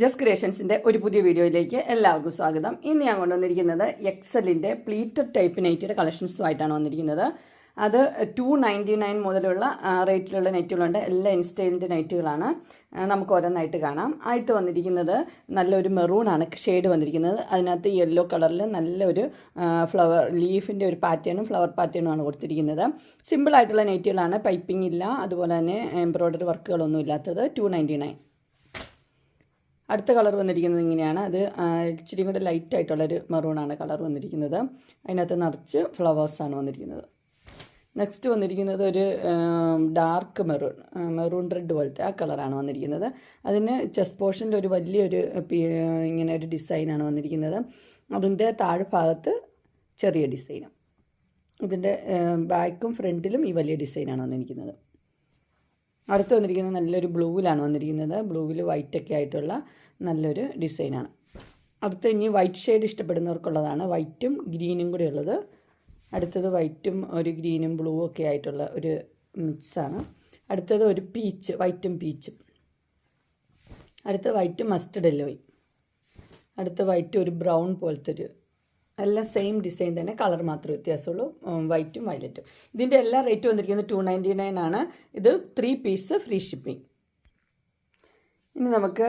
Just ക്രിയേഷൻസിന്റെ ഒരു പുതിയ വീഡിയോയിലേക്ക് എല്ലാവർക്കും സ്വാഗതം. ഇന്ന് ഞാൻ കൊണ്ടുവന്നിരിക്കുന്നത് എക്സലിന്റെ പ്ലീറ്റഡ് ടൈപ്പ് നൈറ്റിയുടെ കളക്ഷൻസുമായിട്ടാണ് വന്നിരിക്കുന്നത്. അത് ടു നയന്റി നയൻ മുതലുള്ള റേറ്റിലുള്ള നെറ്റുകളുണ്ട് എല്ലാ ഇൻസ്റ്റൈലിന്റെ നൈറ്റുകളാണ് നമുക്ക് ഓരോന്നായിട്ട് കാണാം. ആയിട്ട് വന്നിരിക്കുന്നത് നല്ലൊരു മെറൂണാണ് ഷെയ്ഡ് വന്നിരിക്കുന്നത്. അതിനകത്ത് യെല്ലോ കളറിൽ നല്ലൊരു ഫ്ലവർ ലീഫിന്റെ ഒരു പാറ്റേണും ഫ്ലവർ പാറ്റേണുമാണ് കൊടുത്തിരിക്കുന്നത്. സിമ്പിളായിട്ടുള്ള നെറ്റുകളാണ് പൈപ്പിംഗ് ഇല്ല. അതുപോലെ തന്നെ എംബ്രോയ്ഡറി വർക്കുകളൊന്നും ഇല്ലാത്തത് ടു നയന്റി നയൻ അടുത്ത കളർ വന്നിരിക്കുന്നത് ഇങ്ങനെയാണ്. അത് ഇച്ചിരി കൂടെ ലൈറ്റ് ആയിട്ടുള്ളൊരു മെറൂണാണ് കളർ വന്നിരിക്കുന്നത്. അതിനകത്ത് നിറച്ച് ഫ്ലവേഴ്സാണ് വന്നിരിക്കുന്നത്. നെക്സ്റ്റ് വന്നിരിക്കുന്നത് ഒരു ഡാർക്ക് മെറൂൺ മെറൂൺ റെഡ് പോലത്തെ ആ കളറാണ് വന്നിരിക്കുന്നത്. അതിന് ചെസ്റ്റ് പോർഷന്റെ ഒരു വലിയൊരു ഇങ്ങനെ ഒരു ഡിസൈനാണ് വന്നിരിക്കുന്നത്. അതിന്റെ താഴ്ഭാഗത്ത് ചെറിയ ഡിസൈനും ഇതിന്റെ ബാക്കും ഫ്രണ്ടിലും ഈ വലിയ ഡിസൈനാണ് വന്നിരിക്കുന്നത്. അടുത്ത് വന്നിരിക്കുന്നത് നല്ലൊരു ബ്ലൂവിലാണ് വന്നിരിക്കുന്നത്. ബ്ലൂവിൽ വൈറ്റ് ഒക്കെ ആയിട്ടുള്ള നല്ലൊരു ഡിസൈനാണ്. അടുത്ത് ഇനി വൈറ്റ് ഷെയ്ഡ് ഇഷ്ടപ്പെടുന്നവർക്കുള്ളതാണ്. വൈറ്റും ഗ്രീനും കൂടി ഉള്ളത്. അടുത്തത് വൈറ്റും ഒരു ഗ്രീനും ബ്ലൂ ഒക്കെ ആയിട്ടുള്ള ഒരു മിക്സാണ് അടുത്തത് ഒരു പീച്ച് വൈറ്റും പീച്ചും അടുത്ത വൈറ്റ് മസ്റ്റർഡ് എല്ലോയും അടുത്ത വൈറ്റ് ഒരു ബ്രൗൺ പോലത്തെ ഒരു എല്ലാം സെയിം ഡിസൈൻ തന്നെ കളർ മാത്രം വ്യത്യാസമുള്ളൂ. വൈറ്റും വയലറ്റും ഇതിന്റെ എല്ലാ റേറ്റും വന്നിരിക്കുന്നത് ടു നയന്റി നയൻ ആണ്. ഇത് ത്രീ പീസ് ഫ്രീ ഷിപ്പിംഗ് ഇനി നമുക്ക്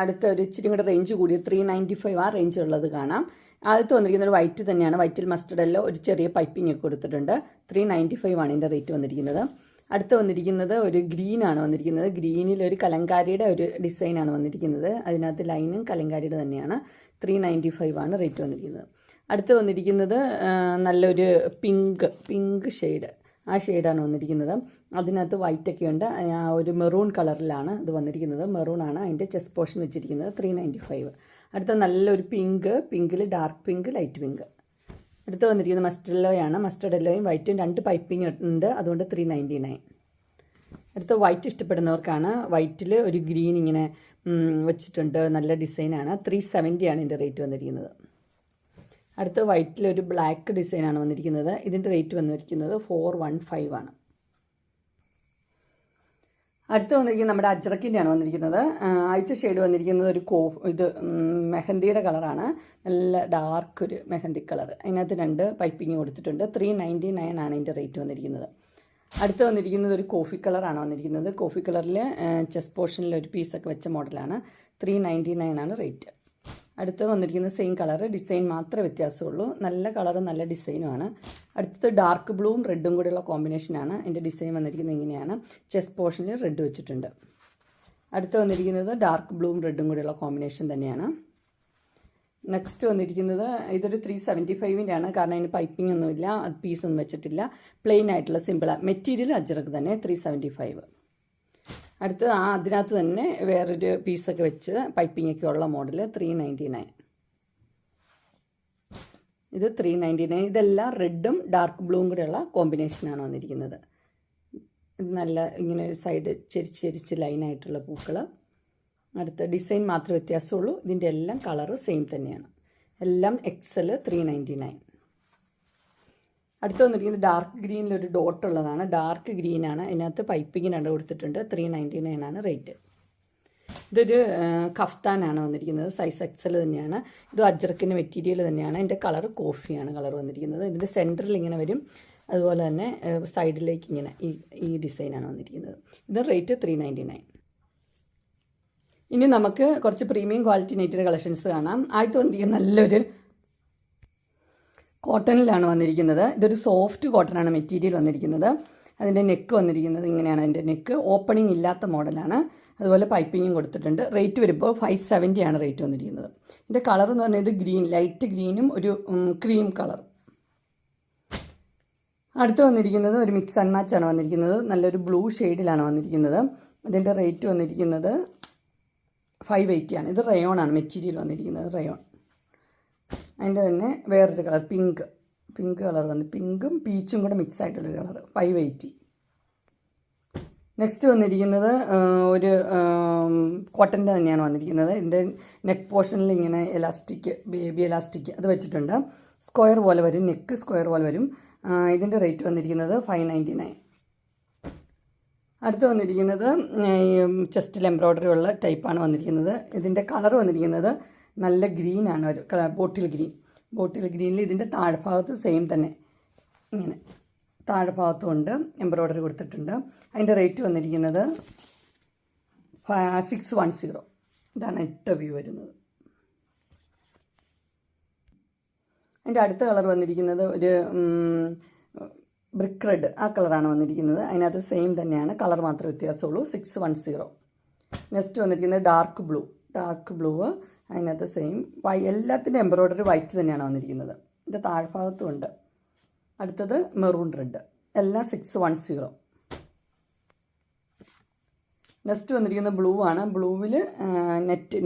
അടുത്ത ഒരു ഇച്ചിരി കൂടെ റേഞ്ച് കൂടിയ ത്രീ നയന്റി ഫൈവ് ആ റേഞ്ച് ഉള്ളത് കാണാം. ആദ്യത്തെ വന്നിരിക്കുന്ന ഒരു വൈറ്റ് തന്നെയാണ് വൈറ്റിൽ മസ്റ്റർഡ് എല്ലാം ഒരു ചെറിയ പൈപ്പിംഗ് ഒക്കെ കൊടുത്തിട്ടുണ്ട്. ത്രീ നയന്റി ഫൈവ് ആണ് ഇതിന്റെ റേറ്റ് വന്നിരിക്കുന്നത്. അടുത്ത് വന്നിരിക്കുന്നത് ഒരു ഗ്രീൻ ആണ് വന്നിരിക്കുന്നത്. ഗ്രീനിൽ ഒരു കലങ്കാരിയുടെ ഒരു ഡിസൈനാണ് വന്നിരിക്കുന്നത്. അതിനകത്ത് ലൈനും കലങ്കാരിയുടെ തന്നെയാണ്. ത്രീ നയന്റി ഫൈവ് ആണ് റേറ്റ് വന്നിരിക്കുന്നത്. അടുത്ത് വന്നിരിക്കുന്നത് നല്ലൊരു പിങ്ക് പിങ്ക് ഷെയ്ഡ്. ആ ഷെയ്ഡാണ് വന്നിരിക്കുന്നത്. അതിനകത്ത് വൈറ്റ് ഒക്കെ ഉണ്ട്. ആ ഒരു മെറൂൺ കളറിലാണ് ഇത് വന്നിരിക്കുന്നത്. മെറൂൺ ആണ് അതിന്റെ ചെസ് പോർഷൻ വെച്ചിരിക്കുന്നത് ത്രീ നയന്റി ഫൈവ് അടുത്ത നല്ലൊരു പിങ്ക് പിങ്കിൽ ഡാർക്ക് പിങ്ക് ലൈറ്റ് പിങ്ക്. അടുത്ത് വന്നിരിക്കുന്നത് മസ്റ്റർഡ് യെല്ലോയാണ് മസ്റ്റർഡ് യെല്ലോയും വൈറ്റും രണ്ട് പൈപ്പിംഗ് ഉണ്ട്. അതുകൊണ്ട് ത്രീ നയന്റി നയൻ അടുത്ത വൈറ്റ് ഇഷ്ടപ്പെടുന്നവർക്കാണ്. വൈറ്റിൽ ഒരു ഗ്രീൻ ഇങ്ങനെ വെച്ചിട്ടുണ്ട്. നല്ല ഡിസൈനാണ്. ത്രീ സെവന്റിയാണ് ഇതിന്റെ റേറ്റ് വന്നിരിക്കുന്നത്. അടുത്ത വൈറ്റിൽ ഒരു ബ്ലാക്ക് ഡിസൈനാണ് വന്നിരിക്കുന്നത്. ഇതിന്റെ റേറ്റ് വന്നിരിക്കുന്നത് ഫോർ വൺ ഫൈവ് ആണ്. അടുത്ത് വന്നിരിക്കുന്നത് നമ്മുടെ അജ്രക്കിന്റെയാണ് വന്നിരിക്കുന്നത്. ആദ്യത്തെ ഷെയ്ഡ് വന്നിരിക്കുന്നത് ഒരു കോ ഇത് മെഹന്തിയുടെ കളറാണ് നല്ല ഡാർക്ക് ഒരു മെഹന്തി കളർ അതിനകത്ത് രണ്ട് പൈപ്പിംഗ് കൊടുത്തിട്ടുണ്ട്. ത്രീ നയന്റി നയൻ ആണ് ഇതിന്റെ റേറ്റ് വന്നിരിക്കുന്നത്. അടുത്ത് വന്നിരിക്കുന്നത് ഒരു കോഫി കളറാണ് വന്നിരിക്കുന്നത്. കോഫി കളറിൽ ചെസ് പോർഷനിൽ ഒരു പീസൊക്കെ വെച്ച മോഡലാണ് ത്രീ നയന്റി നയൻ ആണ് റേറ്റ് അടുത്ത് വന്നിരിക്കുന്ന സെയിം കളർ ഡിസൈൻ മാത്രമേ വ്യത്യാസമുള്ളൂ. നല്ല കളറും നല്ല ഡിസൈനുമാണ് അടുത്തത് ഡാർക്ക് ബ്ലൂവും റെഡും കൂടെയുള്ള കോമ്പിനേഷനാണ് എന്റെ ഡിസൈൻ വന്നിരിക്കുന്നത് ഇങ്ങനെയാണ്. ചെസ്റ്റ് പോർഷനിൽ റെഡ് വെച്ചിട്ടുണ്ട്. അടുത്ത് വന്നിരിക്കുന്നത് ഡാർക്ക് ബ്ലൂവും റെഡും കൂടെയുള്ള കോമ്പിനേഷൻ തന്നെയാണ്. നെക്സ്റ്റ് വന്നിരിക്കുന്നത് ഇതൊരു ത്രീ സെവന്റി ഫൈവിന്റെ ആണ്. കാരണം അതിന് പൈപ്പിംഗ് ഒന്നുമില്ല അത് പീസൊന്നും വെച്ചിട്ടില്ല. പ്ലെയിൻ ആയിട്ടുള്ള സിമ്പിൾ മെറ്റീരിയൽ അജ്രക്ക് തന്നെ ത്രീ സെവന്റി ഫൈവ് അടുത്ത് ആ അതിനകത്ത് തന്നെ വേറൊരു പീസൊക്കെ വെച്ച് പൈപ്പിംഗ് ഒക്കെ ഉള്ള മോഡൽ ത്രീ നയന്റി നയൻ ഇത് ത്രീ നയന്റി നയൻ ഇതെല്ലാം റെഡും ഡാർക്ക് ബ്ലൂവും കൂടെയുള്ള കോമ്പിനേഷനാണ് വന്നിരിക്കുന്നത്. നല്ല ഇങ്ങനെ ഒരു സൈഡ് ചെരിച്ച് ചെരിച്ച് ലൈനായിട്ടുള്ള പൂക്കൾ അടുത്ത ഡിസൈൻ മാത്രമേ വ്യത്യാസമുള്ളൂ. ഇതിന്റെ എല്ലാം കളറ് സെയിം തന്നെയാണ്. എല്ലാം എക്സൽ ത്രീ നയന്റി നയൻ അടുത്ത് വന്നിരിക്കുന്നത് ഡാർക്ക് ഗ്രീനിലൊരു ഡോട്ട് ഉള്ളതാണ്. ഡാർക്ക് ഗ്രീനാണ് അതിനകത്ത് പൈപ്പിങ്ങിന് ഇട കൊടുത്തിട്ടുണ്ട്. ത്രീ നയന്റി നയൻ ആണ് റേറ്റ് ഇതൊരു കഫ്താനാണ് വന്നിരിക്കുന്നത്. സൈസ് എക്സൽ തന്നെയാണ്. ഇത് അജ്രക്കിന്റെ മെറ്റീരിയൽ തന്നെയാണ്. ഇതിന്റെ കളർ കോഫിയാണ് കളർ വന്നിരിക്കുന്നത്. ഇതിന്റെ സെന്ററിൽ ഇങ്ങനെ വരും. അതുപോലെ തന്നെ സൈഡിലേക്ക് ഇങ്ങനെ ഈ ഈ ഡിസൈനാണ് വന്നിരിക്കുന്നത്. ഇത് റേറ്റ് ത്രീ നയന്റി നയൻ ഇനി നമുക്ക് കുറച്ച് പ്രീമിയം ക്വാളിറ്റി നെറ്റിന്റെ കളക്ഷൻസ് കാണാം. ആദ്യത്തെ വന്നിരിക്കുന്ന നല്ലൊരു കോട്ടണിലാണ് വന്നിരിക്കുന്നത്. ഇതൊരു സോഫ്റ്റ് കോട്ടണാണ് മെറ്റീരിയൽ വന്നിരിക്കുന്നത്. അതിന്റെ നെക്ക് വന്നിരിക്കുന്നത് ഇങ്ങനെയാണ്. അതിന്റെ നെക്ക് ഓപ്പണിംഗ് ഇല്ലാത്ത മോഡലാണ്. അതുപോലെ പൈപ്പിങ്ങും കൊടുത്തിട്ടുണ്ട്. റേറ്റ് വരുമ്പോൾ ഫൈവ് സെവന്റിയാണ് റേറ്റ് വന്നിരിക്കുന്നത്. ഇതിന്റെ കളർ എന്ന് പറയുന്നത് ഗ്രീൻ ലൈറ്റ് ഗ്രീനും ഒരു ക്രീം കളർ. അടുത്ത് വന്നിരിക്കുന്നത് ഒരു മിക്സ് ആൻഡ് മാച്ച് ആണ് വന്നിരിക്കുന്നത്. നല്ലൊരു ബ്ലൂ ഷെയ്ഡിലാണ് വന്നിരിക്കുന്നത്. അതിന്റെ റേറ്റ് വന്നിരിക്കുന്നത് ഫൈവ് എയ്റ്റി ആണ്. ഇത് റയോൺ ആണ് മെറ്റീരിയൽ വന്നിരിക്കുന്നത് റയോൺ അതിന്റെ തന്നെ വേറൊരു കളർ പിങ്ക് പിങ്ക് കളർ വന്ന് പിങ്കും പീച്ചും കൂടെ മിക്സ് ആയിട്ടുള്ളൊരു കളർ ഫൈവ് എയ്റ്റി നെക്സ്റ്റ് വന്നിരിക്കുന്നത് ഒരു കോട്ടന്റെ തന്നെയാണ് വന്നിരിക്കുന്നത്. ഇതിന്റെ നെക്ക് പോർഷനിൽ ഇങ്ങനെ എലാസ്റ്റിക് ബേബി എലാസ്റ്റിക് അത് വെച്ചിട്ടുണ്ട്. സ്ക്വയർ പോലെ വരും നെക്ക് സ്ക്വയർ പോലെ വരും. ഇതിന്റെ റേറ്റ് വന്നിരിക്കുന്നത് ഫൈവ് നയന്റി നയൻ അടുത്ത് വന്നിരിക്കുന്നത് ചെസ്റ്റിൽ എംബ്രോയ്ഡറി ഉള്ള ടൈപ്പാണ് വന്നിരിക്കുന്നത്. ഇതിന്റെ കളർ വന്നിരിക്കുന്നത് നല്ല ഗ്രീനാണ് ഒരു കളർ ബോട്ടിൽ ഗ്രീൻ ബോട്ടിൽ ഗ്രീനിൽ ഇതിന്റെ താഴ്ഭാഗത്ത് സെയിം തന്നെ. ഇങ്ങനെ. താഴ്ഭാഗത്തും ഉണ്ട്. എംബ്രോയ്ഡറി കൊടുത്തിട്ടുണ്ട്. അതിന്റെ റേറ്റ് വന്നിരിക്കുന്നത് സിക്സ് വൺ സീറോ ഇതാണ് എട്ട് വ്യൂ വരുന്നത്. അതിന്റെ അടുത്ത കളർ വന്നിരിക്കുന്നത് ഒരു ബ്രിക്ക് റെഡ് ആ കളറാണ് വന്നിരിക്കുന്നത്. അതിനകത്ത് സെയിം തന്നെയാണ്. കളർ മാത്രമേ വ്യത്യാസമുള്ളൂ. സിക്സ് വൺ സീറോ നെക്സ്റ്റ് വന്നിരിക്കുന്നത് ഡാർക്ക് ബ്ലൂ ഡാർക്ക് ബ്ലൂ അതിനകത്ത് സെയിം വൈ എല്ലാത്തിന്റെ എംബ്രോയ്ഡറി വൈറ്റ് തന്നെയാണ് വന്നിരിക്കുന്നത്. ഇത് താഴ്ഭാഗത്തും ഉണ്ട്. അടുത്തത് മെറൂൺ റെഡ് എല്ലാം സിക്സ് വൺ സീറോ നെക്സ്റ്റ് വന്നിരിക്കുന്നത് ബ്ലൂ ആണ്. ബ്ലൂവിൽ നെറ്റ്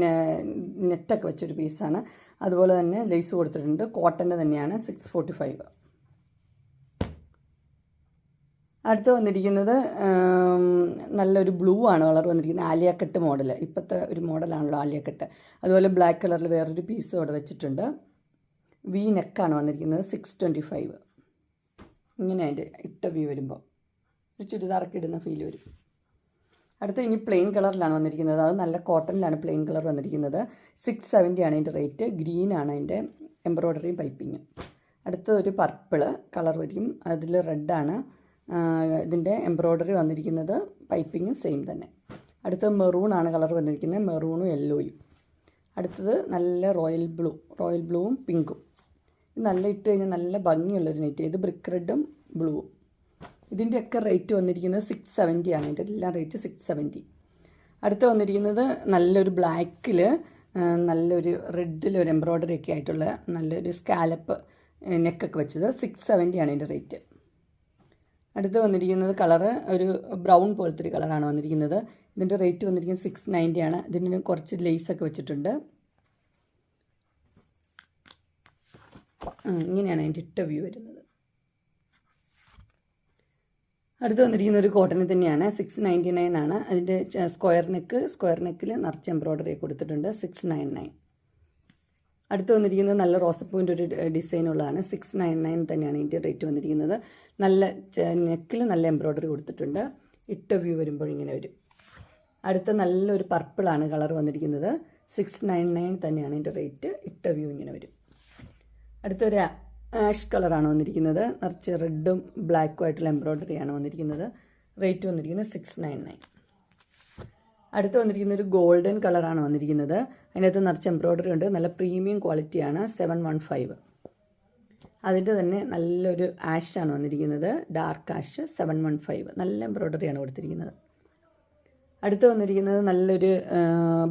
നെറ്റൊക്കെ വെച്ചൊരു പീസാണ് അതുപോലെ തന്നെ ലേസ് കൊടുത്തിട്ടുണ്ട്. കോട്ടന്റെ തന്നെയാണ് സിക്സ് ഫോർട്ടി ഫൈവ് അടുത്ത് വന്നിരിക്കുന്നത് നല്ലൊരു ബ്ലൂ ആണ് കളർ വന്നിരിക്കുന്നത് ആലിയക്കെട്ട് മോഡൽ ഇപ്പോഴത്തെ ഒരു മോഡലാണല്ലോ ആലിയക്കെട്ട്. അതുപോലെ ബ്ലാക്ക് കളറിൽ വേറൊരു പീസ് അവിടെ വെച്ചിട്ടുണ്ട്. വി നെക്കാണ് വന്നിരിക്കുന്നത് സിക്സ് ട്വന്റി ഫൈവ് ഇങ്ങനെ അതിന്റെ ഇട്ട വ്യൂ വരുമ്പോൾ ഒരു ചുരിദാറൊക്കെ ഇടുന്ന ഫീൽ വരും. അടുത്ത ഇനി പ്ലെയിൻ കളറിലാണ് വന്നിരിക്കുന്നത്. അത് നല്ല കോട്ടണിലാണ് പ്ലെയിൻ കളർ വന്നിരിക്കുന്നത്. സിക്സ് സെവന്റി ആണ് അതിന്റെ റേറ്റ് ഗ്രീൻ ആണ് അതിന്റെ എംബ്രോയ്ഡറിയും പൈപ്പിങ്ങും അടുത്ത ഒരു പർപ്പിൾ കളർ വരും. അതിൽ റെഡാണ് ഇതിന്റെ എംബ്രോയ്ഡറി വന്നിരിക്കുന്നത് പൈപ്പിങ്ങും സെയിം തന്നെ. അടുത്തത് മെറൂൺ ആണ് കളർ വന്നിരിക്കുന്നത്. മെറൂണും യെല്ലോയും അടുത്തത് നല്ല റോയൽ ബ്ലൂ റോയൽ ബ്ലൂവും പിങ്കും നല്ല ഇട്ട് കഴിഞ്ഞാൽ നല്ല ഭംഗിയുള്ളൊരു നെറ്റ് ഇത് ബ്രിക്ക് റെഡും ബ്ലൂവും ഇതിന്റെയൊക്കെ റേറ്റ് വന്നിരിക്കുന്നത് സിക്സ് സെവന്റി ആണ്. ഇതിന്റെ എല്ലാം റേറ്റ് സിക്സ് സെവന്റി അടുത്ത് വന്നിരിക്കുന്നത് നല്ലൊരു ബ്ലാക്കിൽ നല്ലൊരു റെഡിൽ ഒരു എംബ്രോയ്ഡറി ഒക്കെ ആയിട്ടുള്ള നല്ലൊരു സ്കാലപ്പ് നെക്കൊക്കെ വെച്ചത് സിക്സ് സെവന്റി ആണ് ഇതിന്റെ റേറ്റ് അടുത്ത് വന്നിരിക്കുന്നത് കളറ് ഒരു ബ്രൗൺ പോലത്തെ ഒരു കളറാണ് വന്നിരിക്കുന്നത്. ഇതിന്റെ റേറ്റ് വന്നിരിക്കുന്നത് സിക്സ് നയന്റി ആണ്. ഇതിന് കുറച്ച് ലേസൊക്കെ വെച്ചിട്ടുണ്ട്. ഇങ്ങനെയാണ് അതിന്റെ ഇട്ട വ്യൂ വരുന്നത്. അടുത്ത് വന്നിരിക്കുന്ന ഒരു കോട്ടണിൽ തന്നെയാണ്. സിക്സ് നയന്റി നയൻ ആണ്. അതിന്റെ സ്ക്വയർ നെക്ക് സ്ക്വയർ നെക്കിൽ നിറച്ച് എംബ്രോയ്ഡറി കൊടുത്തിട്ടുണ്ട്. സിക്സ് നയൻ നയൻ അടുത്ത് വന്നിരിക്കുന്നത് നല്ല റോസപ്പൂവിന്റെ ഒരു ഡിസൈൻ ഉള്ളതാണ് സിക്സ് നയൻ നയൻ തന്നെയാണ് ഇതിന്റെ റേറ്റ് വന്നിരിക്കുന്നത്. നല്ല നെക്കിൽ നല്ല എംബ്രോയ്ഡറി കൊടുത്തിട്ടുണ്ട്. ഇട്ട വ്യൂ വരുമ്പോൾ ഇങ്ങനെ വരും. അടുത്ത നല്ലൊരു പർപ്പിളാണ് കളർ വന്നിരിക്കുന്നത്. സിക്സ് നയൻ നയൻ തന്നെയാണ് ഇതിന്റെ റേറ്റ് ഇട്ട വ്യൂ ഇങ്ങനെ വരും. അടുത്തൊരു ആഷ് കളറാണ് വന്നിരിക്കുന്നത്. നിറച്ച് റെഡും ബ്ലാക്കും ആയിട്ടുള്ള എംബ്രോയ്ഡറിയാണ് വന്നിരിക്കുന്നത്. റേറ്റ് വന്നിരിക്കുന്നത് സിക്സ് നയൻ നയൻ അടുത്ത് വന്നിരിക്കുന്ന ഒരു ഗോൾഡൻ കളറാണ് വന്നിരിക്കുന്നത്. അതിനകത്ത് നിറച്ച് എംബ്രോയ്ഡറി ഉണ്ട്. നല്ല പ്രീമിയം ക്വാളിറ്റിയാണ് സെവൻ വൺ ഫൈവ്. അതിന്റെ തന്നെ നല്ലൊരു ആഷാണ് വന്നിരിക്കുന്നത്. Dark ash seven one five. നല്ല എംബ്രോയ്ഡറിയാണ് കൊടുത്തിരിക്കുന്നത്. അടുത്ത് വന്നിരിക്കുന്നത് നല്ലൊരു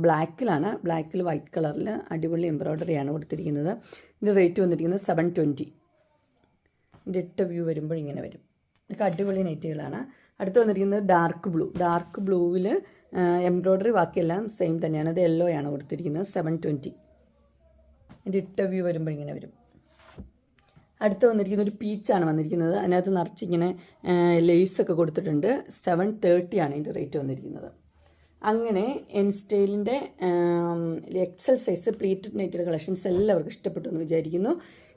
ബ്ലാക്കിലാണ്. ബ്ലാക്കിൽ വൈറ്റ് കളറിൽ അടിപൊളി എംബ്രോയ്ഡറിയാണ് കൊടുത്തിരിക്കുന്നത്. ഇതിന്റെ റേറ്റ് വന്നിരിക്കുന്നത് സെവൻ ട്വന്റി. ഇതിന്റെ ഇട്ട വ്യൂ വരുമ്പോൾ ഇങ്ങനെ വരും. ഇതൊക്കെ അടിപൊളി നൈറ്റുകളാണ്. അടുത്ത് വന്നിരിക്കുന്നത് ഡാർക്ക് ബ്ലൂ. ഡാർക്ക് ബ്ലൂവിൽ എംബ്രോയ്ഡറി ബാക്കിയെല്ലാം സെയിം തന്നെയാണ്. ഇത് യെല്ലോ ആണ് കൊടുത്തിരിക്കുന്നത്. സെവൻ ട്വന്റി എന്റെ ഇട്ട വ്യൂ വരുമ്പോൾ ഇങ്ങനെ വരും. അടുത്ത് വന്നിരിക്കുന്ന ഒരു പീച്ചാണ് വന്നിരിക്കുന്നത്. അതിനകത്ത് നിറച്ചിങ്ങനെ ലേസൊക്കെ കൊടുത്തിട്ടുണ്ട്. സെവൻ തേർട്ടി ആണ് ഇതിന്റെ റേറ്റ് വന്നിരിക്കുന്നത്. അങ്ങനെ N സ്റ്റൈലിന്റെ XL size pleated knitted collections എല്ലാവർക്കും ഇഷ്ടപ്പെട്ടു എന്ന് വിചാരിക്കുന്നു.